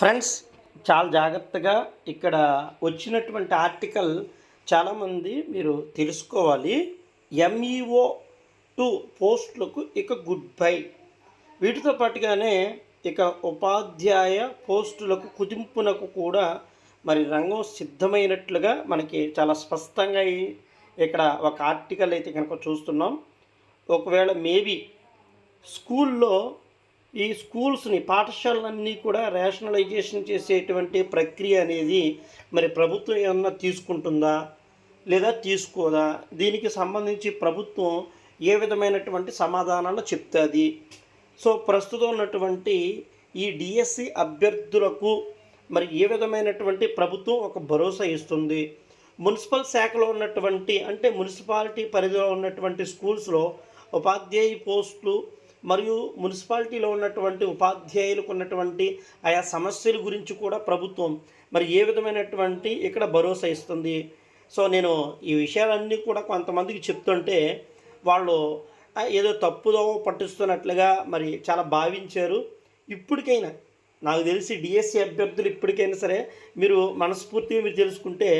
Friends చాలా జాగ్రత్తగా ఇక్కడ వచ్చినటువంటి ఆర్టికల్ చాలామంది మీరు తెలుసుకోవాలి. ఎంఈఓ టూ పోస్టులకు ఇక గుడ్ బై. వీటితో పాటుగానే ఇక ఉపాధ్యాయ పోస్టులకు కుదింపునకు కూడా మరి రంగం సిద్ధమైనట్లుగా మనకి చాలా స్పష్టంగా ఇక్కడ ఒక ఆర్టికల్ అయితే కనుక చూస్తున్నాం. ఒకవేళ మేబీ స్కూల్లో ఈ స్కూల్స్ని పాఠశాలలన్నీ కూడా రేషనలైజేషన్ చేసేటువంటి ప్రక్రియ అనేది మరి ప్రభుత్వం ఏమన్నా తీసుకుంటుందా? లేదా తీసుకోదా? దీనికి సంబంధించి ప్రభుత్వం ఏ విధమైనటువంటి సమాధానాలు చెప్తుంది? సో ప్రస్తుతం ఉన్నటువంటి ఈ డిఎస్సి అభ్యర్థులకు మరి ఏ విధమైనటువంటి ప్రభుత్వం ఒక భరోసా ఇస్తుంది? మున్సిపల్ శాఖలో ఉన్నటువంటి అంటే మున్సిపాలిటీ పరిధిలో ఉన్నటువంటి స్కూల్స్లో ఉపాధ్యాయ పోస్టులు మరియు మున్సిపాలిటీలో ఉన్నటువంటి ఉపాధ్యాయులకు ఉన్నటువంటి ఆయా సమస్యల గురించి కూడా ప్రభుత్వం మరి ఏ విధమైనటువంటి ఇక్కడ భరోసా ఇస్తుంది? సో నేను ఈ విషయాలన్నీ కూడా కొంతమందికి చెప్తుంటే వాళ్ళు ఏదో తప్పుదో పట్టిస్తున్నట్లుగా మరి చాలా భావించారు. ఇప్పటికైనా నాకు తెలిసి డిఎస్సి అభ్యర్థులు ఇప్పటికైనా సరే మీరు మనస్ఫూర్తిగా మీరు తెలుసుకుంటే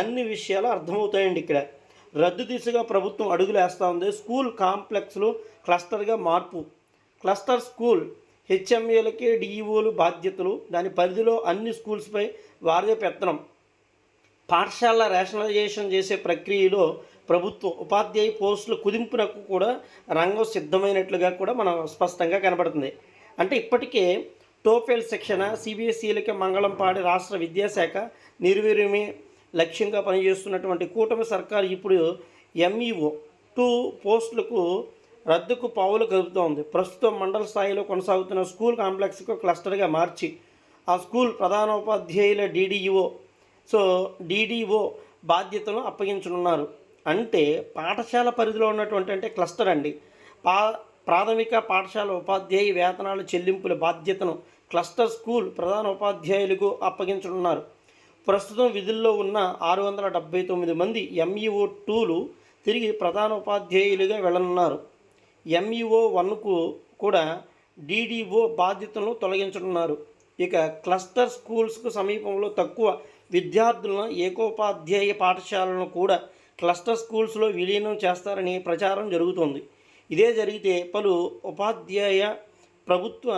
అన్ని విషయాలు అర్థమవుతాయండి ఇక్కడ. రద్దు దిశగా ప్రభుత్వం అడుగులేస్తూ ఉంది. స్కూల్ కాంప్లెక్స్లు క్లస్టర్గా మార్పు. క్లస్టర్ స్కూల్ హెచ్ఎంఏలకే డిఈఓలు బాధ్యతలు. దాని పరిధిలో అన్ని స్కూల్స్పై వారిదే పెత్తనం. పాఠశాల రేషనలైజేషన్ చేసే ప్రక్రియలో ప్రభుత్వం ఉపాధ్యాయ పోస్టుల కుదింపునకు కూడా రంగం సిద్ధమైనట్లుగా కూడా మనం స్పష్టంగా కనబడుతుంది. అంటే ఇప్పటికే టోఫెల్ శిక్షణ సిబిఎస్ఈలకి మంగళంపాడి రాష్ట్ర విద్యాశాఖ నిర్వీర్యమే లక్ష్యంగా పనిచేస్తున్నటువంటి కూటమి సర్కారు ఇప్పుడు ఎంఈఓ టూ పోస్టులకు రద్దుకు పావులు కలుపుతోంది ప్రస్తుతం మండల స్థాయిలో కొనసాగుతున్న స్కూల్ కాంప్లెక్స్కు క్లస్టర్గా మార్చి ఆ స్కూల్ ప్రధానోపాధ్యాయుల డీడీఈఓ సో డీడీఓ బాధ్యతను అప్పగించనున్నారు. అంటే పాఠశాల పరిధిలో ఉన్నటువంటి అంటే క్లస్టర్ అండి. పా ప్రాథమిక పాఠశాల ఉపాధ్యాయ వేతనాల చెల్లింపుల బాధ్యతను క్లస్టర్ స్కూల్ ప్రధాన ఉపాధ్యాయులకు అప్పగించనున్నారు. ప్రస్తుతం విధుల్లో ఉన్న ఆరు వందల డెబ్బై తొమ్మిది మంది ఎంఈఓ టూలు తిరిగి ప్రధాన ఉపాధ్యాయులుగా వెళ్ళనున్నారు ఎంఈఓ వన్కు కూడా డీడీఓ బాధ్యతలను తొలగించనున్నారు. ఇక క్లస్టర్ స్కూల్స్కు సమీపంలో తక్కువ విద్యార్థులను ఏకోపాధ్యాయ పాఠశాలను కూడా క్లస్టర్ స్కూల్స్లో విలీనం చేస్తారని ప్రచారం జరుగుతోంది. ఇదే జరిగితే పలు ఉపాధ్యాయ ప్రభుత్వ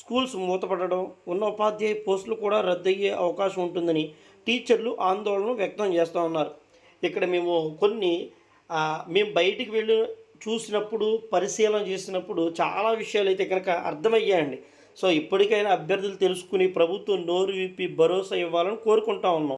స్కూల్స్ మూతపడడం ఉన్న ఉపాధ్యాయ పోస్టులు కూడా రద్దయ్యే అవకాశం ఉంటుందని టీచర్లు ఆందోళన వ్యక్తం చేస్తూ ఉన్నారు. ఇక్కడ మేము కొన్ని మేము బయటికి వెళ్ళి చూసినప్పుడు పరిశీలన చేసినప్పుడు చాలా విషయాలు అయితే కనుక అర్థమయ్యాయండి. సో ఇప్పటికైనా అభ్యర్థులు తెలుసుకుని ప్రభుత్వం నోరు విప్పి భరోసా ఇవ్వాలని కోరుకుంటా ఉన్నాం.